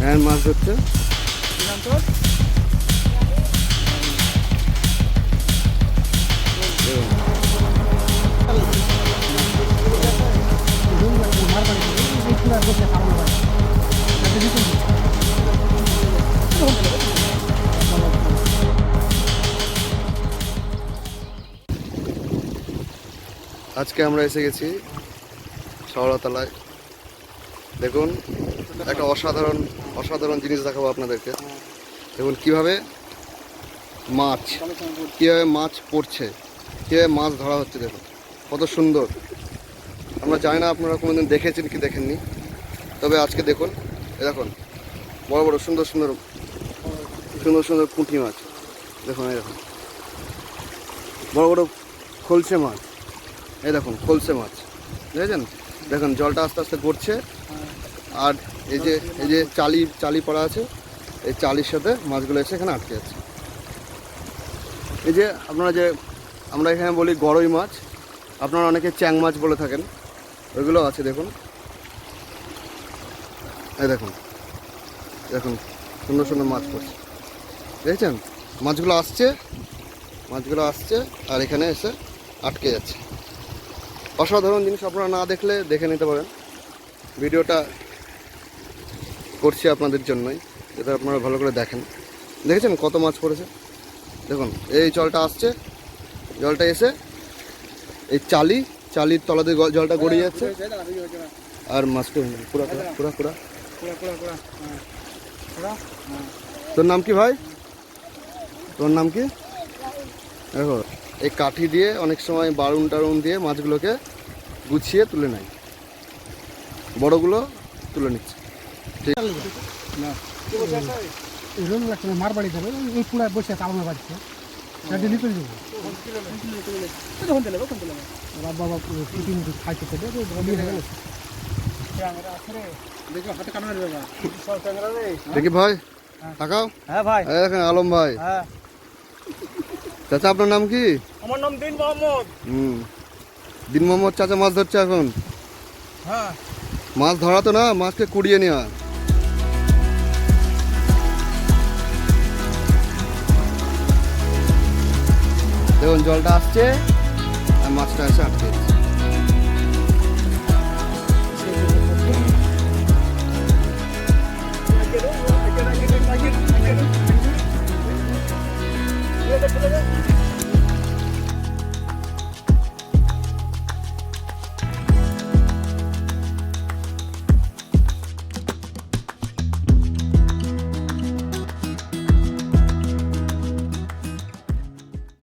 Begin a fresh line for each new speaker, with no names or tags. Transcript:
হ্যাঁ মাছ ধরছে। আজকে আমরা এসে গেছি শহরতলায় দেখুন, একটা অসাধারণ অসাধারণ জিনিস দেখাবো আপনাদেরকে। দেখুন, কীভাবে মাছ, কীভাবে মাছ পড়ছে, কীভাবে মাছ ধরা হচ্ছে, দেখুন, কত সুন্দর। আমরা জানি না আপনারা কোনোদিন দেখেছেন কি দেখেননি, তবে আজকে দেখুন দেখুন, বড় বড় সুন্দর সুন্দর সুন্দর সুন্দর পুঁটি মাছ। দেখুন, এই দেখুন, বড় বড় খলসে মাছ, এই দেখুন, খলসে মাছ। দেখেছেন? দেখুন, জলটা আস্তে আস্তে গড়ছে আর এই যে এই যে চালি চালি পড়া আছে, এই চালির সাথে মাছগুলো এসে এখানে আটকে যাচ্ছে এই যে আপনারা যে, আমরা এখানে বলি গরই মাছ, আপনারা অনেকে চ্যাং মাছ বলে থাকেন, ওইগুলো আছে, দেখুন। এই দেখুন দেখুন, সুন্দর সুন্দর মাছ পড়ছে। দেখেছেন? মাছগুলো আসছে মাছগুলো আসছে, আর এখানে এসে আটকে যাচ্ছে। অসাধারণ জিনিস আপনারা না দেখলে দেখে নিতে পারেন। ভিডিওটা করছি আপনাদের জন্যই যাতে আপনারা ভালো করে দেখেন। দেখেছেন কত মাছ পড়েছে? দেখুন এই জলটা আসছে জলটা এসে এই চালি চালির তলাতে গ- জলটা গড়িয়ে যাচ্ছে। আর মাছটা পুরা পুরা পুরা পুরা।
হ্যাঁ। হ্যাঁ।
তোর নাম কি ভাই? তোর নাম কি? দেখো এই কাঠি দিয়ে অনেক সময় বারুন টারুন দিয়ে মাছগুলোকে গুছিয়ে তুলে নেয়। বড়গুলো তুলে নিচ্ছে।
রোল লাগছে না মার বাড়ি যাবে ওই পুরায় বসে আছে আমার বাড়িতে সেটা নিতে যাব বাবা পিটি খাইতে খেতে বিয়ে গেল দেখো দেবে
ভাই তাকাও।
হ্যাঁ ভাই।
এই দেখেন আলম ভাই।
হ্যাঁ।
চাচা আপনার নাম কি?
আমার নাম দিন মোহাম্মদ।
হুম। দিন মোহাম্মদ চাচা মাছ ধরছে এখন।
হ্যাঁ।
মাছ ধরা তো না মাছকে কুড়িয়ে নেওয়া। দেখুন জলটা আসছে আর মাছটা এসে আটকে